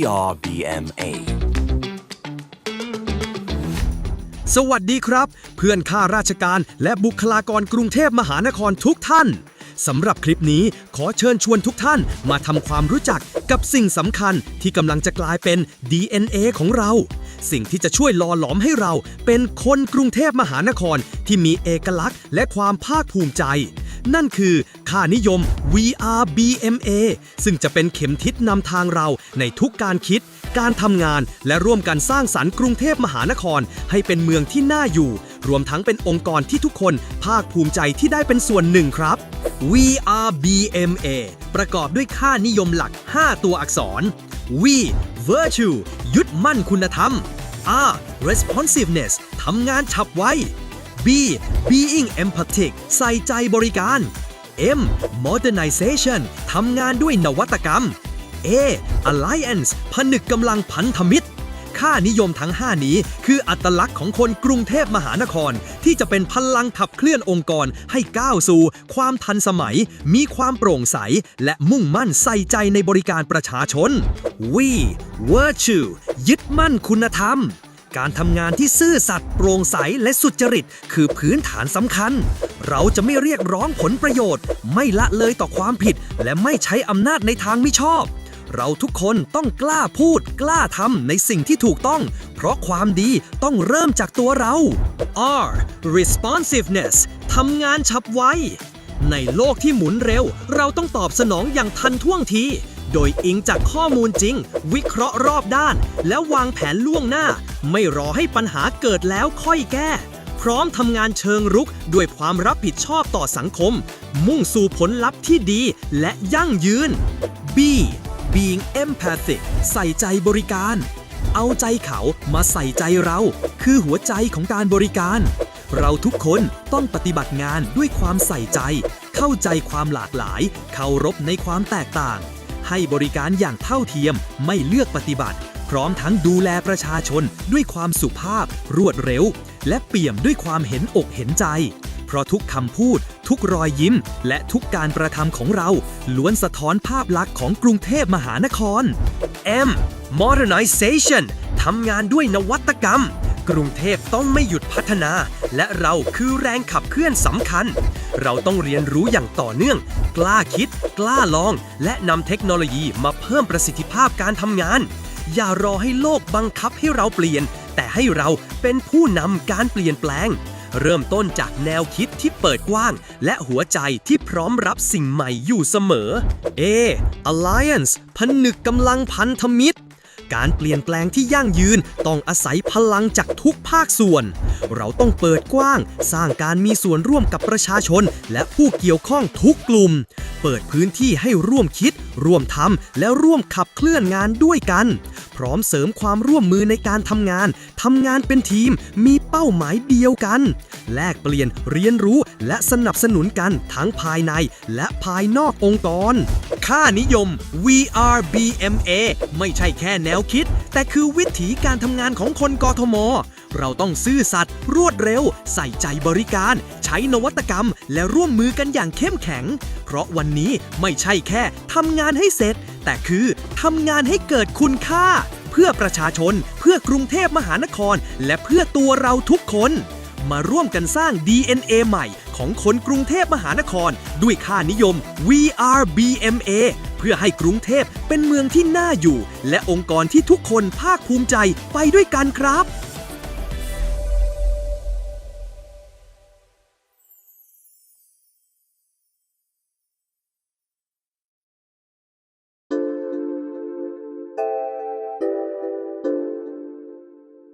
VRBMA สวัสดีครับ เพื่อนข้าราชการและบุคลากรกรุงเทพมหานครทุกท่านสำหรับคลิปนี้ขอเชิญชวนทุกท่านมาทำความรู้จักกับสิ่งสำคัญที่กำลังจะกลายเป็น DNA ของเรา สิ่งที่จะช่วยหล่อหลอมให้เราเป็นคนกรุงเทพมหานครที่มีเอกลักษณ์และความภาคภูมิใจ นั่นคือค่านิยม VRBMA ซึ่งจะเป็นเข็มทิศนำทางเราในทุกการคิด การทำงานและร่วมกันสร้างสรรค์กรุงเทพมหานคร ให้เป็นเมืองที่น่าอยู่ รวมทั้งเป็นองค์กรที่ทุกคนภาคภูมิใจที่ได้เป็นส่วนหนึ่งครับ VRBMA ประกอบด้วยค่านิยมหลัก 5 ตัวอักษร V Virtue ยึดมั่นคุณธรรม R Responsiveness ทำงานฉับไว B Being Empathic ใส่ใจบริการ M Modernization ทำงานด้วยนวัตกรรม A Alliance ผนึกกำลังพันธมิตร ค่านิยมทั้ง 5 นี้คืออัตลักษณ์ของคนกรุงเทพมหานคร ที่จะเป็นพลังขับเคลื่อนองค์กรให้ก้าวสู่ ความทันสมัย มีความโปร่งใส และมุ่งมั่นใส่ใจในบริการประชาชน We Virtue ยึดมั่นคุณธรรม การทำงานที่ซื่อสัตย์โปร่งใสและสุจริต คือพื้นฐานสำคัญ เราจะไม่เรียกร้องผลประโยชน์ ไม่ละเลยต่อความผิด และไม่ใช้อำนาจในทางมิชอบ เราทุกคนต้องกล้าพูด กล้าทำในสิ่งที่ถูกต้อง เพราะความดีต้องเริ่มจากตัวเรา R responsiveness ทำงานฉับไวในโลกที่หมุนเร็ว เราต้องตอบสนองอย่างทันท่วงที โดยอิงจากข้อมูลจริง วิเคราะห์รอบด้าน และวางแผนล่วงหน้า ไม่รอให้ปัญหาเกิดแล้วค่อยแก้ พร้อมทำงานเชิงรุกด้วยความรับผิดชอบต่อสังคม มุ่งสู่ผลลัพธ์ที่ดีและยั่งยืน B being empathic ใส่ใจบริการ เอาใจเขามาใส่ใจเรา คือหัวใจของการบริการ เราทุกคนต้องปฏิบัติงานด้วยความใส่ใจ เข้าใจความหลากหลาย เคารพในความแตกต่าง ให้บริการอย่างเท่าเทียมไม่เลือกปฏิบัติ พร้อมทั้งดูแลประชาชนด้วยความสุภาพ รวดเร็ว และเปี่ยมด้วยความเห็นอกเห็นใจ เพราะทุกคำพูด ทุกรอยยิ้ม และทุกการกระทำของเรา ล้วนสะท้อนภาพลักษณ์ของกรุงเทพมหานคร M modernization ทำงานด้วยนวัตกรรม กรุงเทพต้องไม่หยุดพัฒนา และเราคือแรงขับเคลื่อนสำคัญ เราต้องเรียนรู้อย่างต่อเนื่อง กล้าคิด กล้าลอง และนำเทคโนโลยีมาเพิ่มประสิทธิภาพการทำงาน อย่ารอให้โลกบังคับให้เราเปลี่ยน แต่ให้เราเป็นผู้นำการเปลี่ยนแปลง เริ่มต้นจากแนวคิดที่เปิดกว้าง และหัวใจที่พร้อมรับสิ่งใหม่อยู่เสมอ A Alliance ผนึกกำลังพันธมิตร การเปลี่ยนแปลงที่ยั่งยืนต้องอาศัยพลังจากทุกภาคส่วน เราต้องเปิดกว้าง สร้างการมีส่วนร่วมกับประชาชน และผู้เกี่ยวข้องทุกกลุ่ม เปิดพื้นที่ให้ร่วมคิด ร่วมทำและร่วมขับเคลื่อนงานด้วยกัน พร้อมเสริมความร่วมมือในการทำงานทำงานเป็นทีม มีเป้าหมายเดียวกัน แลกเปลี่ยนเรียนรู้และสนับสนุนกันทั้งภายในและภายนอกองค์กร ค่านิยม VRBMA ไม่ใช่แค่แนวคิด แต่คือวิถีการทำงานของคนกทม เราต้องซื่อสัตย์รวดเร็ว ใส่ใจบริการ ใช้นวัตกรรม และร่วมมือกันอย่างเข้มแข็ง เพราะวันนี้ไม่ใช่แค่ทำงานให้เสร็จ แต่คือทำงานให้เกิดคุณค่า เพื่อประชาชน เพื่อกรุงเทพมหานคร และเพื่อตัวเราทุกคน มาร่วมกันสร้าง DNA ใหม่ของคนกรุงเทพมหานคร ด้วยค่านิยม VRBMA เพื่อให้กรุงเทพเป็นเมืองที่น่าอยู่ และองค์กรที่ทุกคนภาคภูมิใจไปด้วยกันครับ